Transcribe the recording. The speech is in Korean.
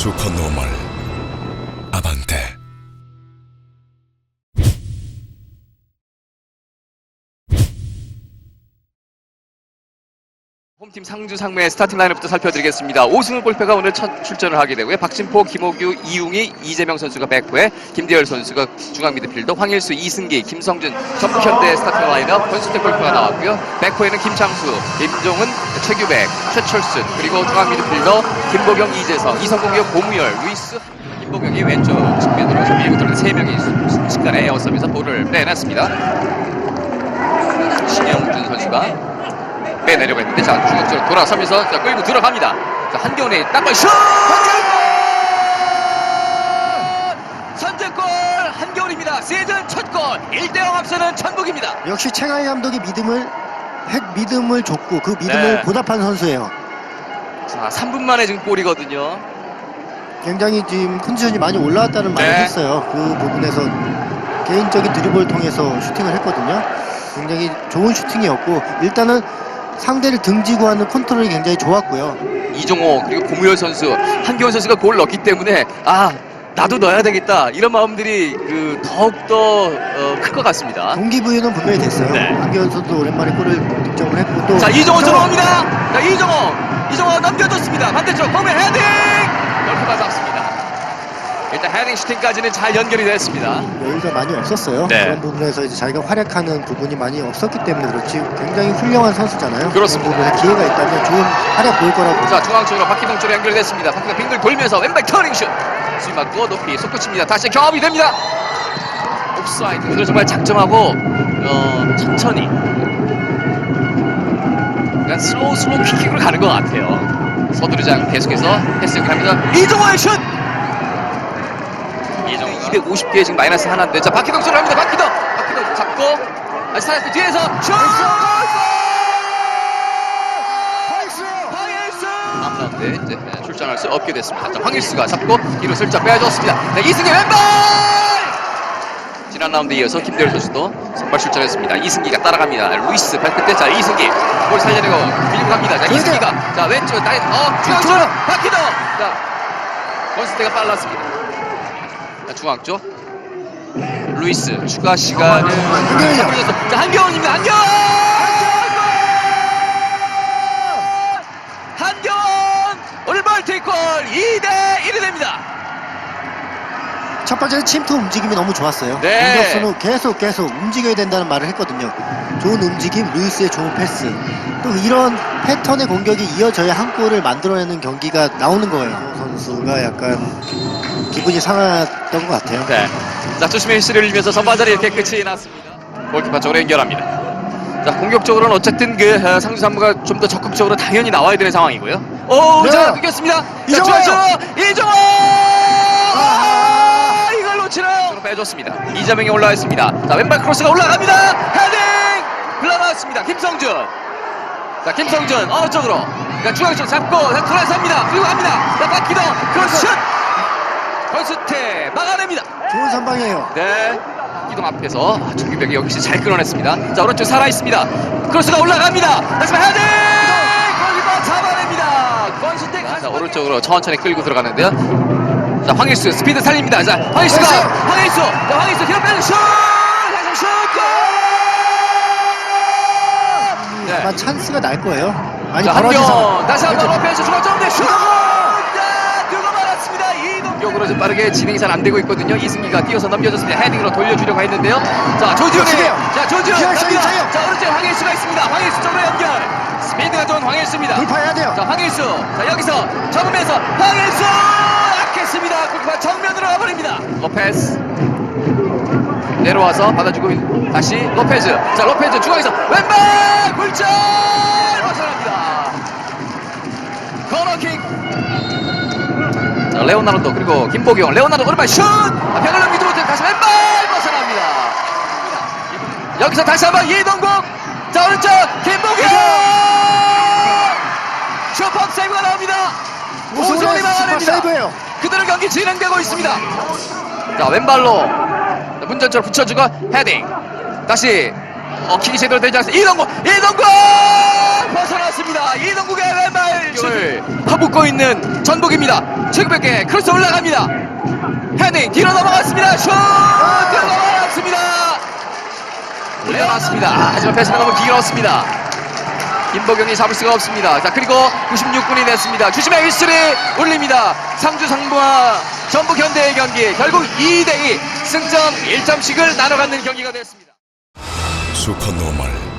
슈퍼노멀 아반떼 홈팀 상주 상무의 스타팅 라인업부터 살펴드리겠습니다. 오승훈 골패가 오늘 첫 출전을 하게 되고요. 박진포, 김호규, 이웅희, 이재명 선수가 백후에 김대열 선수가 중앙 미드필더, 황일수, 이승기, 김성준, 전북현대 스타팅 라인업, 권수태 골패가 나왔고요. 백후에는 김창수, 임종은, 최규백, 최철순, 그리고 중앙 미드필더 김보경, 이재성, 이성공격, 고무열, 루이스, 김보경이 왼쪽 측면으로 밀고 들어는 세 명이 순식간에 에어섬에서 볼을 빼냈습니다. 신영준 선수가 빼내려고 했는데 자 중앙쪽으로 돌아서면서 자, 끌고 들어갑니다. 자 한경훈의 땅볼 슛! 선제골 한경훈입니다. 시즌 첫 골. 1대0 앞서는 전북입니다. 역시 최강희 감독이 믿음을 핵 믿음을 줬고 그 믿음을 네. 보답한 선수예요. 자 3분 만에 지금 골이거든요. 굉장히 지금 컨디션이 많이 올라왔다는 말을 네. 했어요. 그 부분에서 개인적인 드리블을 통해서 슈팅을 했거든요. 굉장히 좋은 슈팅이었고 일단은 상대를 등지고 하는 컨트롤이 굉장히 좋았고요. 이종호 그리고 고무열 선수 한경훈 선수가 골 넣었기 때문에 아 나도 넣어야 되겠다 이런 마음들이 그 더욱더 클것 같습니다. 동기 부여는 분명히 됐어요. 네. 한기현 선수도 오랜만에 골을 득점을 했고 또 자 이종호 들어옵니다. 자 이종호 이종호 넘겨줬습니다. 반대쪽 홈에 헤딩 골키퍼 잡습니다. 일단 헤딩 슈팅까지는 잘 연결이 됐습니다. 여유가 많이 없었어요. 네. 그런 부분에서 이제 자기가 활약하는 부분이 많이 없었기 때문에 그렇지 굉장히 훌륭한 선수잖아요. 그렇습니다. 그런 부분에 기회가 있다면 좋은 활약 보일 거라고 자 중앙 쪽으로 박희동 쪽으로 연결됐습니다. 박희동 빙글 돌면서 왼발 터닝 슛. 수위 맞고 높이 솟구칩니다. 다시 경합이 됩니다. 옵사이드. 오늘 정말 작정하고 어, 천천히 그냥 슬로우 슬로우 킥킥으로 가는 것 같아요. 서두르장 계속해서 패스 연결합니다. 이종호의 슛. 이종호 250개에 지금 마이너스 하나인데 자 박희동 쪽으로 갑니다. 박희동. 박희동 잡고 다시 살았고 뒤에서 슛. 다음 라운드에 이제 네, 출전할 수 없게 됐습니다. 자, 황일수가 잡고 뒤로 슬쩍 빼줬습니다. 네, 이승기 왼발! 지난 라운드에 이어서 김대열 선수도 선발 출전했습니다. 이승기가 따라갑니다. 루이스 발끝에 자 이승기 볼 살려내고 밀고 갑니다. 자 이승기가 자 왼쪽 나이 어 중앙 쪽 박희도 자 원스테가 빨랐습니다. 자 중앙 쪽 루이스 추가 시간을. 잡으면서 자 한경훈입니다. 한경훈! 한경원 오늘 멀티골 2대 1이 됩니다. 첫 번째는 침투 움직임이 너무 좋았어요. 네. 공격수는 계속 계속 움직여야 된다는 말을 했거든요. 좋은 움직임, 루이스의 좋은 패스. 또 이런 패턴의 공격이 이어져야 한 골을 만들어내는 경기가 나오는 거예요. 선수가 약간 기분이 상했던 것 같아요. 네. 자 시를 일면서 선발자리 이렇게 끝이 났습니다. 골키퍼 쪽으로 연결합니다. 자 공격적으로는 어쨌든 그 어, 상주 산무가 좀 더 적극적으로 당연히 나와야 되는 상황이고요. 오, 네. 자 끊겼습니다. 중앙 이정호! 아, 이걸 놓치나요? 빼줬습니다. 이재명이 올라와 있습니다. 자 왼발 크로스가 올라갑니다. 헤딩! 흘러나왔습니다. 김성준. 자 김성준 어느 쪽으로? 자 중앙 쪽 잡고 자 돌아섭니다. 그리고 갑니다. 자 박기동 크로스 슛! 권수태 막아냅니다. 좋은 선방이에요. 네. 이동 앞에서 아, 조규백이 역시 잘 끌어냈습니다. 자 오른쪽 살아 있습니다. 크로스가 올라갑니다. 다시 한번 헤딩! 골키퍼 잡아냅니다. 권수택. 자 오른쪽으로 천천히 끌고 들어가는데요. 자 황일수 스피드 살립니다. 자 황일수가 황일수! 황일수, 자 황일수 뒤로 빼는 슛! 다시 슛! 골! 네. 아마 찬스가 날 거예요. 많이 자 벌어져서. 한경 다시 한번 오펜스 중앙 정대 슛! 이동격으로 좀 빠르게 진행이 잘 안 되고 있거든요. 이승기가 뛰어서 넘겨줬습니다. 헤딩으로 돌려주려고 했는데요. 자 조지훈이. 자 조지훈. 있어요. 자 오른쪽에 황일수가 있습니다. 황일수 쪽으로 연결. 스피드가 좋은 황일수입니다. 돌파해야 돼요. 자 황일수 자 여기서 접으면서 황일수 약했습니다. 골키퍼 정면으로 가버립니다. 로페스 내려와서 받아주고 있- 다시 로페즈 자 로페즈 중앙에서 왼발 골절 벗어납니다. 코너킥 자 레오나르도 그리고 김보경 레오나르도 오른발 슛 아, 넘기지 못해 다시 왼발 벗어납니다. 여기서 다시 한번 이동국 자 오른쪽 김보경 슈퍼 세이브가 나옵니다. 오승훈이 막아냅니다. 그대로 경기 진행되고 있습니다. 자 왼발로 문전철 붙여주고 헤딩 다시 어, 킥이 제대로 되지 않습니다. 이동국! 이동국! 벗어났습니다. 이동국의 왼발 퍼붓고 있는 전북입니다. 최고백에 크로스 올라갑니다. 헤딩 뒤로 넘어갔습니다. 슛! 들어갔습니다. 올려놨습니다. 아, 하지만 패스가 너무 길었습니다. 김보경이 잡을 수가 없습니다. 자 그리고 96분이 됐습니다. 주심의 휘슬이 울립니다. 상주 상부와 전북 현대의 경기 결국 2대2 승점 1점씩을 나눠 갖는 경기가 됐습니다. 슈퍼노멀